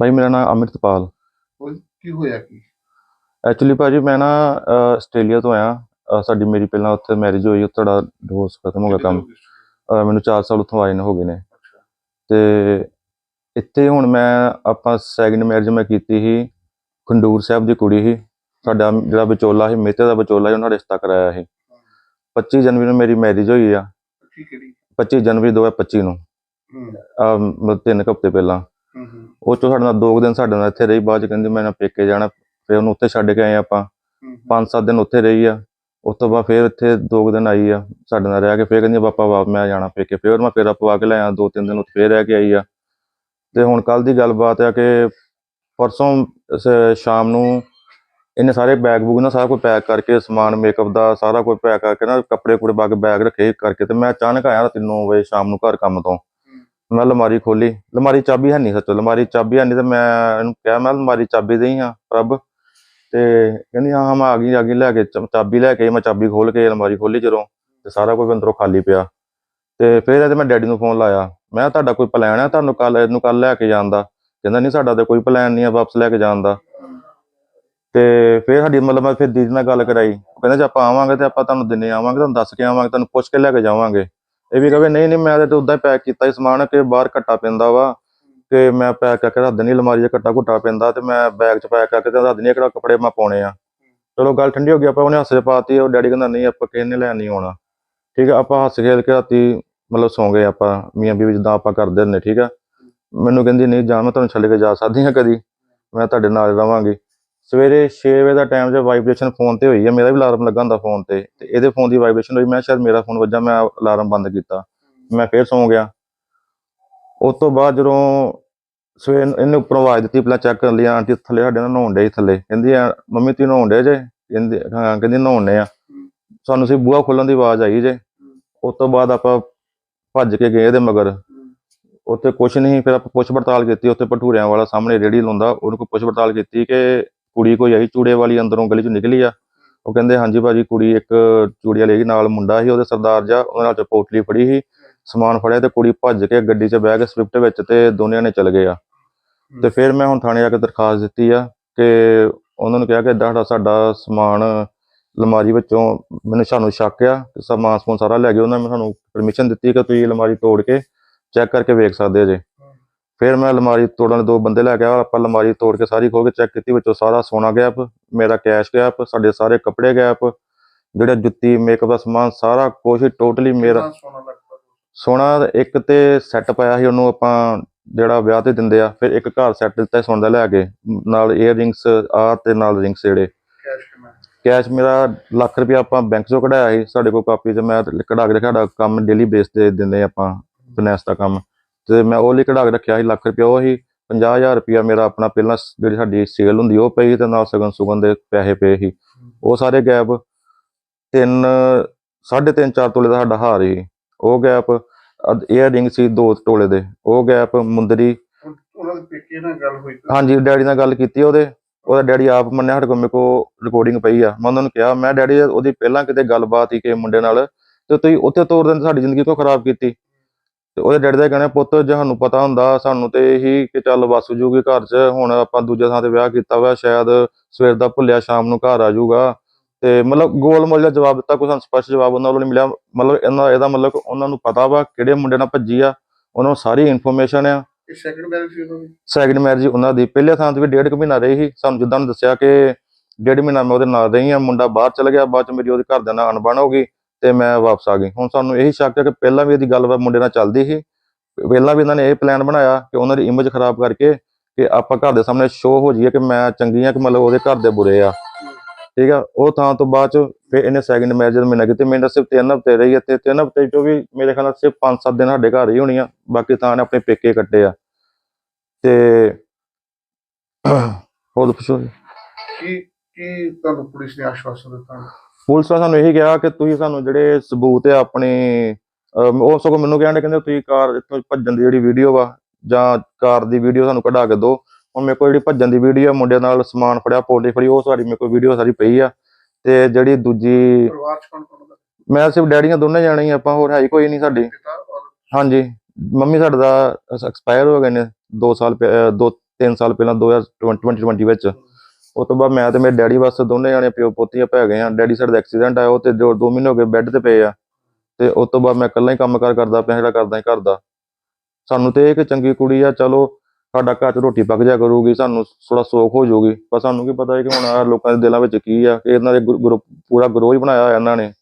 ਭਾਈ ਮੇਰਾ ਨਾਮ ਅਮਿਤਪਾਲ। ਉਹ ਕੀ ਹੋਇਆ ਕੀ? ਐਕਚੁਅਲੀ ਭਾਜੀ ਮੈਂ ਨਾ ਆਸਟ੍ਰੇਲੀਆ ਤੋਂ ਆਇਆ। ਸਾਡੀ ਮੇਰੀ ਪਹਿਲਾਂ ਉੱਥੇ ਮੈਰਿਜ ਹੋਈ ਉੱਥੇ ਦਾ ਡਿਵੋਰਸ ਖਤਮ ਹੋ ਗਿਆ ਕੰਮ। ਮੈਨੂੰ 4 ਸਾਲ ਉੱਥੋਂ ਆਏ ਨੇ ਹੋ ਗਏ ਨੇ। ਤੇ ਇੱਥੇ ਹੁਣ ਮੈਂ ਆਪਾਂ ਸੈਕਿੰਡ ਮੈਰਿਜ ਮੈਂ ਕੀਤੀ ਸੀ। ਖੰਡੂਰ ਸਾਹਿਬ ਦੀ ਕੁੜੀ ਸੀ। ਸਾਡਾ ਜਿਹੜਾ ਵਿਚੋਲਾ ਸੀ ਮੇਤੇ ਦਾ ਵਿਚੋਲਾ ਉਹਨਾਂ ਰਿਸ਼ਤਾ ਕਰਾਇਆ ਸੀ। 25 ਜਨਵਰੀ ਨੂੰ ਮੇਰੀ ਮੈਰਿਜ ਹੋਈ ਆ। ਠੀਕ ਹੈ ਜੀ 25 ਜਨਵਰੀ 2025 ਨੂੰ। ਮਤਲਬ ਤਿੰਨ ਹਫ਼ਤੇ ਪਹਿਲਾਂ। ਉਹ ਚੋਂ ਸਾਡੇ ਨਾਲ ਦੋ ਕੁ ਦਿਨ ਸਾਡੇ ਨਾਲ ਇੱਥੇ ਰਹੀ ਬਾਅਦ ਚ ਕਹਿੰਦੀ ਮੈਂ ਨਾ ਪੇਕੇ ਜਾਣਾ ਫਿਰ ਉਹਨੂੰ ਉੱਥੇ ਛੱਡ ਕੇ ਆਏ ਆਪਾਂ। ਹੂੰ, ਪੰਜ ਸੱਤ ਦਿਨ ਉੱਥੇ ਰਹੀ ਆ। ਉਸ ਤੋਂ ਬਾਅਦ ਫਿਰ ਇੱਥੇ ਦੋ ਕੁ ਦਿਨ ਆਈ ਆ ਸਾਡੇ ਨਾਲ ਰਹਿ ਕੇ ਫਿਰ ਕਹਿੰਦੀ ਪਾਪਾ ਵਾਪ ਮੈਂ ਜਾਣਾ ਪੇਕੇ। ਫਿਰ ਮੈਂ ਫੇਰਾ ਪਵਾ ਕੇ ਲੈ ਆਇਆ ਦੋ ਤਿੰਨ ਦਿਨ ਉੱਥੇ ਫਿਰ ਰਹਿ ਕੇ ਆਈ ਆ। ਤੇ ਹੁਣ ਕੱਲ ਦੀ ਗੱਲਬਾਤ ਆ ਕਿ ਪਰਸੋਂ ਸ਼ਾਮ ਨੂੰ ਇਹਨੇ ਸਾਰੇ ਬੈਗ ਬੂਗ ਨਾ ਸਾਰਾ ਕੁਝ ਪੈਕ ਕਰਕੇ ਸਮਾਨ ਮੇਕਅਪ ਦਾ ਸਾਰਾ ਕੁਝ ਪੈਕ ਕਰਕੇ ਨਾ ਕੱਪੜੇ ਕੁੜੇ ਪਾ ਕੇ ਬੈਗ ਰੱਖੇ ਕਰਕੇ ਤੇ ਮੈਂ ਅਚਾਨਕ ਆਇਆ ਰਾਤੀ 9 ਵਜੇ ਸ਼ਾਮ ਨੂੰ ਘਰ ਕੰਮ ਤੋਂ। ਮੈਂ ਅਲਮਾਰੀ ਖੋਲੀ। ਅਲਮਾਰੀ ਚਾਬੀ ਹੈ ਨਹੀਂ ਸੱਚ ਅਲਮਾਰੀ ਚਾਬੀ ਹੈ ਨਹੀਂ ਤੇ ਮੈਂ ਇਹਨੂੰ ਕਿਹਾ ਮੈਂ ਅਲਮਾਰੀ ਚਾਬੀ ਦੇਈ ਹਾਂ ਪ੍ਰਭ। ਤੇ ਕਹਿੰਦੀ ਹਾਂ ਮੈਂ ਆ ਗਈ ਆ ਗਈ ਲੈ ਕੇ ਚਾਬੀ ਲੈ ਕੇ ਮੈਂ ਚਾਬੀ ਖੋਲ ਕੇ ਅਲਮਾਰੀ ਖੋਲੀ ਜਦੋਂ ਤੇ ਸਾਰਾ ਕੁਝ ਅੰਦਰੋਂ ਖਾਲੀ ਪਿਆ। ਤੇ ਫਿਰ ਇਹਦੇ ਮੈਂ ਡੈਡੀ ਨੂੰ ਫੋਨ ਲਾਇਆ। ਮੈਂ ਕਿਹਾ, ਤੁਹਾਡਾ ਕੋਈ ਪਲਾਨ ਹੈ ਤੁਹਾਨੂੰ ਕੱਲ ਇਹਨੂੰ ਕੱਲ ਲੈ ਕੇ ਜਾਣ ਦਾ? ਕਹਿੰਦਾ ਨਹੀਂ ਸਾਡਾ ਤਾਂ ਕੋਈ ਪਲਾਨ ਨਹੀਂ ਆ ਵਾਪਸ ਲੈ ਕੇ ਜਾਣ ਦਾ। ਤੇ ਫਿਰ ਸਾਡੀ ਮਤਲਬ ਮੈਂ ਫਿਰ ਦੀਦੀ ਨਾਲ ਗੱਲ ਕਰਾਈ। ਕਹਿੰਦਾ ਜੇ ਆਪਾਂ ਆਵਾਂਗੇ ਤੇ ਆਪਾਂ ਤੁਹਾਨੂੰ ਦਿਨੇ ਆਵਾਂਗੇ ਤੁਹਾਨੂੰ ਦੱਸ ਕੇ ਆਵਾਂਗੇ ਤੁਹਾਨੂੰ ਪੁੱਛ ਕੇ ਲੈ ਕੇ ਜਾਵਾਂਗੇ। ਇਹ ਵੀ ਕਹੇ, ਨਹੀਂ ਨਹੀਂ, ਮੈਂ ਤਾਂ ਉਦਾਂ ਹੀ ਪੈਕ ਕੀਤਾ ਹੀ ਸਮਾਨ ਕਿ ਬਾਹਰ ਘੱਟਾ ਪੈਂਦਾ ਵਾ, ਕਿ ਮੈਂ ਪੈਕ ਕਰਕੇ ਰੱਖ ਦੇਣੀ ਅਲਮਾਰੀ 'ਚ ਘੱਟਾ ਘੁੱਟਾ ਪੈਂਦਾ ਤੇ ਮੈਂ ਬੈਗ 'ਚ ਪੈਕ ਕਰਕੇ ਤੇ ਰੱਖ ਦੇਣੀ ਕਿਹੜਾ ਕੱਪੜੇ ਮੈਂ ਪਾਉਣੇ ਆ। ਚਲੋ, ਗੱਲ ਠੰਡੀ ਹੋ ਗਈ, ਆਪਾਂ ਉਹਨੇ ਹੱਸ ਪਾਤੀ, ਉਹ ਡੈਡੀ ਕਹਿੰਦਾ, ਨਹੀਂ, ਆਪਾਂ ਕਿਸੇ ਨੇ ਲੈਣ ਨਹੀਂ ਆਉਣਾ। ਠੀਕ ਆ, ਆਪਾਂ ਹੱਸ ਖੇਲ ਕੇ ਰਾਤੀ ਮਤਲਬ ਸੌਂ ਗਏ ਆਪਾਂ, ਮੀਆਂ ਬੀਵੀ ਜਿੱਦਾਂ ਆਪਾਂ ਕਰਦੇ ਹੁੰਦੇ, ਠੀਕ ਆ। ਮੈਨੂੰ ਕਹਿੰਦੀ, ਨਹੀਂ ਜਾਣ ਮੈਂ ਤੁਹਾਨੂੰ ਛੱਡ ਕੇ ਜਾ ਸਕਦੀ ਹਾਂ ਕਦੀ, ਮੈਂ ਤੁਹਾਡੇ ਨਾਲ ਰਵਾਂਗੀ। ਸਵੇਰੇ 6 ਵਜੇ ਦਾ ਟਾਈਮ 'ਚ ਵਾਈਬ੍ਰੇਸ਼ਨ ਫੋਨ ਤੇ ਹੋਈ ਹੈ ਮੇਰਾ ਵੀ ਅਲਾਰਮ ਲੱਗਾ ਹੁੰਦਾ ਫੋਨ ਤੇ ਤੇ ਇਹਦੇ ਫੋਨ ਦੀ ਵਾਈਬ੍ਰੇਸ਼ਨ ਹੋਈ, ਮੈਂ ਸ਼ਾਇਦ ਮੇਰਾ ਫੋਨ ਵੱਜਾ, ਮੈਂ ਅਲਾਰਮ ਬੰਦ ਕੀਤਾ। ਮੈਂ ਫੇਰ ਸੌਂ ਗਿਆ। ਉਸ ਤੋਂ ਬਾਅਦ ਜਦੋਂ ਸਵੇਰ ਨੂੰ ਇਹਨੇ ਉੱਪਰੋਂ ਆਵਾਜ਼ ਦਿੱਤੀ, ਪਹਿਲਾਂ ਚੈੱਕ ਕਰ ਲਿਆ ਆਂਟੀ ਥੱਲੇ, ਸਾਡੇ ਨਾਲ ਨਹਾਉਣ ਡੇ ਥੱਲੇ। ਕਹਿੰਦੀ ਮੰਮੀ, ਤੁਸੀਂ ਨਹਾਉਣ ਡੇ ਜੇ? ਕਹਿੰਦੀ, ਹਾਂ, ਕਹਿੰਦੀ, ਨਹਾਉਣੇ ਆ। ਸਾਨੂੰ ਸੀ ਬੂਹਾ ਖੋਲਣ ਦੀ ਆਵਾਜ਼ ਆਈ ਜੇ। ਉਸ ਤੋਂ ਬਾਅਦ ਆਪਾਂ ਭੱਜ ਕੇ ਗਏ ਇਹਦੇ ਮਗਰ। ਉੱਥੇ ਕੁਛ ਨਹੀਂ, ਫਿਰ ਆਪਾਂ ਪੁੱਛ ਪੜਤਾਲ ਕੀਤੀ, ਉੱਥੇ ਭਟੂਰਿਆਂ ਵਾਲਾ ਸਾਹਮਣੇ ਰੇੜੀ ਲਾਉਂਦਾ, ਉਹਨੂੰ ਕੋਈ ਪੁੱਛ ਪੜਤਾਲ ਕੀਤੀ ਕਿ ਕੁੜੀ ਕੋਈ ਆਈ ਚੂੜੇ ਵਾਲੀ ਅੰਦਰੋਂ ਗਲੀ ਚੋਂ ਨਿਕਲੀ ਆ। ਉਹ ਕਹਿੰਦੇ ਹਾਂਜੀ ਭਾਜੀ ਕੁੜੀ ਇੱਕ ਚੂੜੀ ਵਾਲੀ ਨਾਲ ਮੁੰਡਾ ਸੀ ਉਹਦੇ ਸਰਦਾਰ ਜਾ ਉਹਨਾਂ ਨਾਲ ਚ ਪੋਟਲੀ ਫੜੀ ਸੀ ਸਮਾਨ ਫੜਿਆ ਤੇ ਕੁੜੀ ਭੱਜ ਕੇ ਗੱਡੀ 'ਚ ਬਹਿ ਕੇ ਸਵਿਫਟ ਵਿੱਚ ਤੇ ਦੋਨਿਆਂ ਨੇ ਚਲ ਗਏ ਆ। ਤੇ ਫਿਰ ਮੈਂ ਹੁਣ ਥਾਣੇ ਜਾ ਕੇ ਦਰਖਾਸਤ ਦਿੱਤੀ ਆ ਕਿ ਉਹਨਾਂ ਨੂੰ ਕਿਹਾ ਕਿ ਸਾਡਾ ਸਾਡਾ ਸਮਾਨ ਅਲਮਾਰੀ ਵਿੱਚੋਂ ਮੈਨੂੰ ਸਾਨੂੰ ਸ਼ੱਕ ਆ ਕਿ ਸਮਾਨ ਸਮੂਨ ਸਾਰਾ ਲੈ ਗਏ। ਉਹਨਾਂ ਨੇ ਸਾਨੂੰ ਪਰਮਿਸ਼ਨ ਦਿੱਤੀ ਕਿ ਤੁਸੀਂ ਅਲਮਾਰੀ ਤੋੜ ਕੇ ਚੈੱਕ ਕਰਕੇ ਵੇਖ ਸਕਦੇ ਜੇ। ਫਿਰ ਮੈਂ ਅਲਮਾਰੀ ਤੋੜਨ ਦੇ ਦੋ ਬੰਦੇ ਲੈ ਕੇ ਆਇਆ ਆਪਾਂ ਅਲਮਾਰੀ ਤੋੜ ਕੇ ਸਾਰੀ ਖੋਲ ਕੇ ਚੈੱਕ ਕੀਤੀ ਵਿੱਚੋਂ ਸਾਰਾ ਸੋਨਾ ਗਾਇਬ ਮੇਰਾ ਕੈਸ਼ ਗਾਇਬ ਸਾਡੇ ਸਾਰੇ ਕੱਪੜੇ ਗਾਇਬ ਜਿਹੜਾ ਜੁੱਤੀ ਮੇਕਅਪ ਦਾ ਸਮਾਨ ਸਾਰਾ ਕੁਝ ਟੋਟਲੀ ਮੇਰਾ ਸੋਨਾ ਇੱਕ ਤੇ ਸੈੱਟ ਪਾਇਆ ਸੀ ਉਹਨੂੰ ਆਪਾਂ ਜਿਹੜਾ ਵਿਆਹ ਤੇ ਦਿੰਦੇ ਆ ਫਿਰ ਇੱਕ ਘਰ ਸੈੱਟ ਦਿੱਤਾ ਸੋਨਾ ਦਾ ਲੈ ਕੇ ਨਾਲ ਏਅਰ ਰਿੰਗਸ ਆ ਤੇ ਨਾਲ ਰਿੰਗਸ ਜਿਹੜੇ ਕੈਸ਼ ਮੇਰਾ ਲੱਖ ਰੁਪਇਆ ਆਪਾਂ ਬੈਂਕ ਚੋਂ ਕਢਾਇਆ ਸੀ ਸਾਡੇ ਕੋਲ ਕਾਪੀ 'ਚ ਮੈਂ ਕਢਾ ਕੇ ਸਾਡਾ ਕੰਮ ਡੇਲੀ ਬੇਸ ਤੇ ਦਿੰਦੇ ਆਪਾਂ ਫਾਈਨੈਂਸ ਦਾ ਕੰਮ। ਤੇ ਮੈਂ ਉਹ ਲਈ ਕਢਾ ਕੇ ਰੱਖਿਆ ਸੀ ਲੱਖ ਰੁਪਇਆ ਉਹ ਹੀ 50000 ਰੁਪਇਆ ਮੇਰਾ ਆਪਣਾ ਪਹਿਲਾਂ ਜਿਹੜੀ ਸਾਡੀ ਸੇਲ ਹੁੰਦੀ ਉਹ ਪਈ ਤੇ ਨਾਲ ਸਗਨ ਸੁਗਨ ਦੇ ਪੈਸੇ ਪਏ ਸੀ। ਉਹ ਸਾਰੇ ਗੈਪ ਤਿੰਨ ਸਾਢੇ ਤਿੰਨ ਚਾਰ ਤੋਲੇ ਦਾ ਸਾਡਾ ਹਾਰ ਸੀ। ਉਹ ਗੈਪ ਏਅਰ ਰਿੰਗ ਸੀ ਦੋ ਤੋਲੇ ਦੇ। ਉਹ ਗੈਪ ਮੁੰਦਰੀ ਹੁਣ ਉਹਨਾਂ ਦੇ ਪੇਕੇ ਨਾਲ ਗੱਲ ਹੋਈ ਤਾਂ ਹਾਂਜੀ ਡੈਡੀ ਨਾਲ ਗੱਲ ਕੀਤੀ ਉਹਦੇ। ਉਹਦਾ ਡੈਡੀ ਆਪ ਮੰਨਿਆ ਸਾਡੇ ਕੋਲ ਮੇਰੇ ਕੋਲ ਰਿਕਾਰਡਿੰਗ ਪਈ ਆ। ਮੈਂ ਉਹਨਾਂ ਨੂੰ ਕਿਹਾ ਮੈਂ ਡੈਡੀ ਉਹਦੀ ਪਹਿਲਾਂ ਕਿਤੇ ਗੱਲਬਾਤ ਹੀ ਕਿ ਮੁੰਡੇ ਨਾਲ ਤੇ ਤੁਸੀਂ ਉੱਥੇ ਤੋੜ ਦਿੰਦੇ ਸਾਡੀ ਜ਼ਿੰਦਗੀ ਕਿਉਂ ਖਰਾਬ ਕੀਤੀ? ਤੇ ਉਹਦੇ ਡੈਡੀ ਦਾ ਕਹਿਣਾ ਪੁੱਤ ਜੇ ਸਾਨੂੰ ਪਤਾ ਹੁੰਦਾ ਸਾਨੂੰ ਤੇ ਇਹੀ ਕਿ ਚੱਲ ਵਸ ਜੂਗੀ ਘਰ 'ਚ ਹੁਣ ਆਪਾਂ ਦੂਜੇ ਥਾਂ ਤੇ ਵਿਆਹ ਕੀਤਾ ਵਾ ਸ਼ਾਇਦ ਸਵੇਰ ਦਾ ਭੁੱਲਿਆ ਸ਼ਾਮ ਨੂੰ ਘਰ ਆ ਜਾਊਗਾ ਤੇ ਮਤਲਬ ਗੋਲ ਮੋਲ ਜਿਹਾ ਜਵਾਬ ਦਿੱਤਾ ਕੋਈ ਸਾਨੂੰ ਸਪਸ਼ਟ ਜਵਾਬ ਉਹਨਾਂ ਵੱਲੋਂ ਨਹੀਂ ਮਿਲਿਆ। ਮਤਲਬ ਇਹਨਾਂ ਇਹਦਾ ਮਤਲਬ ਉਹਨਾਂ ਨੂੰ ਪਤਾ ਵਾ ਕਿਹੜੇ ਮੁੰਡੇ ਨਾਲ ਭੱਜੀ ਆ ਉਹਨਾਂ ਨੂੰ ਸਾਰੀ ਇਨਫੋਰਮੇਸ਼ਨ ਆ। ਸੈਕਿੰਡ ਮੈਰਿਜ ਸੀ ਉਹਨਾਂ ਦੀ? ਸੈਕਿੰਡ ਮੈਰਿਜ ਉਹਨਾਂ ਦੀ। ਪਹਿਲੇ ਥਾਂ ਤੇ ਵੀ ਡੇਢ ਕੁ ਮਹੀਨਾ ਰਹੀ ਸੀ। ਸਾਨੂੰ ਜਿੱਦਾਂ ਉਹਨੇ ਦੱਸਿਆ ਕਿ ਡੇਢ ਮਹੀਨਾ ਮੈਂ ਉਹਦੇ ਨਾਲ ਰਹੀ ਆ ਮੁੰਡਾ ਬਾਹਰ ਚਲ ਗਿਆ ਬਾਅਦ ਚ ਮੇਰੀ ਉਹਦੇ ਘਰਦਿਆਂ ਨਾਲ ਅਣਬਣ ਹੋ ਗਈ। ਤੇ ਮੈਂ ਵਾਪਸ ਆ ਗਈ। ਹੁਣ ਸਾਨੂੰ ਇਹੀ ਸ਼ੱਕ ਹੈ ਕਿ ਪਹਿਲਾਂ ਵੀ ਇਹਦੀ ਗੱਲਬਾਤ ਮੁੰਡੇ ਨਾਲ ਚੱਲਦੀ ਸੀ। ਪਹਿਲਾਂ ਵੀ ਇਹਨਾਂ ਨੇ ਇਹ ਪਲਾਨ ਬਣਾਇਆ ਕਿ ਉਹਨਾਂ ਦੀ ਇਮੇਜ ਖਰਾਬ ਕਰਕੇ ਕਿ ਆਪਾਂ ਘਰ ਦੇ ਸਾਹਮਣੇ ਸ਼ੋਅ ਹੋ ਜਾਈਏ ਕਿ ਮੈਂ ਚੰਗੀ ਆ ਕਿ ਮਤਲਬ ਉਹਦੇ ਘਰ ਦੇ ਬੁਰੇ ਆ। ਠੀਕ ਆ? ਉਹ ਥਾਂ ਤੋਂ ਬਾਅਦ ਚ ਫਿਰ ਇਹਨੇ ਸੈਕਿੰਡ ਮੈਰਿਜ ਮਹੀਨਾ ਕੀਤੀ। ਮੇਰੇ ਨਾਲ ਸਿਰਫ ਤਿੰਨ ਹਫ਼ਤੇ ਰਹੀ ਤੇ ਤਿੰਨ ਹਫ਼ਤੇ ਚੋਂ ਵੀ ਮੇਰੇ ਖਿਆਲ ਨਾਲ ਸਿਰਫ 5-7 ਦਿਨ ਸਾਡੇ ਘਰ ਹੀ ਹੋਣੀ ਆ ਬਾਕੀ ਥਾਂ ਨੇ ਆਪਣੇ ਪੇਕੇ ਕੱਟੇ ਆ। ਤੇ ਹੋਰ ਪੁੱਛੋ ਜੀ। ਕੀ ਕੀ ਤੁਹਾਨੂੰ ਪੁਲਿਸ ਨੇ ਆਸ਼ਵਾਸਨ ਦਿੱਤਾ? ਪੁਲਿਸ ਨੇ ਸਾਨੂੰ ਇਹੀ ਕਿਹਾ ਕਿ ਤੁਸੀਂ ਸਾਨੂੰ ਜਿਹੜੇ ਸਬੂਤ ਆ ਆਪਣੇ ਉਹ ਸਗੋਂ ਮੈਨੂੰ ਕਹਿੰਦੇ ਕਹਿੰਦੇ ਤੁਸੀਂ ਕਾਰ ਇੱਥੋਂ ਭੱਜਣ ਦੀ ਜਿਹੜੀ ਵੀਡੀਓ ਵਾ ਜਾਂ ਕਾਰ ਦੀ ਵੀਡੀਓ ਸਾਨੂੰ ਕਢਾ ਕੇ ਦਿਓ। ਹੁਣ ਮੇਰੇ ਕੋਲ ਜਿਹੜੀ ਭੱਜਣ ਦੀ ਵੀਡੀਓ ਮੁੰਡੇ ਨਾਲ ਸਮਾਨ ਫੜਿਆ ਪੋਲੀ ਫੜੀ ਉਹ ਸਾਡੀ ਮੇਰੇ ਕੋਲ ਵੀਡੀਓ ਸਾਰੀ ਪਈ ਆ। ਤੇ ਜਿਹੜੀ ਦੂਜੀ ਪਰਿਵਾਰ ਚ ਕੌਣ ਕੌਣ ਦਾ ਮੈਂ ਸਿਰਫ ਡੈਡੀਆਂ ਦੋਨੇ ਜਾਣੇ ਹੀ ਆਪਾਂ ਹੋਰ ਹੈ ਕੋਈ ਨਹੀਂ ਸਾਡੀ। ਹਾਂਜੀ ਮੰਮੀ ਸਾਡੇ ਦਾ ਐਕਸਪਾਇਰ ਹੋ ਗਏ ਨੇ 2 ਸਾਲ ਪਹਿ- ਅਹ ਦੋ 3 ਸਾਲ ਪਹਿਲਾਂ 2020 ਵਿੱਚ। ਉਸ ਤੋਂ ਬਾਅਦ ਮੈਂ ਤੇ ਮੇਰੇ ਡੈਡੀ ਬਸ ਦੋਨੇ ਜਾਣੇ ਪਿਓ ਪੋਤੀਆਂ ਪੈ ਗਏ ਆ। ਡੈਡੀ ਸਾਡੇ ਦਾ ਐਕਸੀਡੈਂਟ ਆਇਆ, ਉਹ ਤੇ ਜੋ ਦੋ ਮਹੀਨੇ ਹੋ ਗਏ ਬੈੱਡ ਤੇ ਪਏ ਆ। ਤੇ ਉਸ ਤੋਂ ਬਾਅਦ ਮੈਂ ਇਕੱਲਾ ਹੀ ਕੰਮ ਕਾਰ ਕਰਦਾ ਪਿਆ, ਜਿਹੜਾ ਕਰਦਾ ਹੀ ਘਰ ਦਾ। ਸਾਨੂੰ ਤੇ ਇਹ ਕਿ ਚੰਗੀ ਕੁੜੀ ਆ, ਚਲੋ ਸਾਡਾ ਘਰ 'ਚ ਰੋਟੀ ਪੱਕ ਜਾ ਕਰੂਗੀ, ਸਾਨੂੰ ਥੋੜਾ ਸੌਖ ਹੋ ਜਾਊਗੀ। ਪਰ ਸਾਨੂੰ ਕੀ ਪਤਾ ਹੈ ਕਿ ਹੁਣ ਆਹ ਲੋਕਾਂ ਦੇ ਦਿਲਾਂ ਵਿੱਚ ਕੀ ਆ ਕਿ ਇਹਨਾਂ ਦੇ ਗਰੁੱਪ ਪੂਰਾ ਗਰੋਹ ਹੀ ਬਣਾਇਆ ਹੋਇਆ ਇਹਨਾਂ ਨੇ।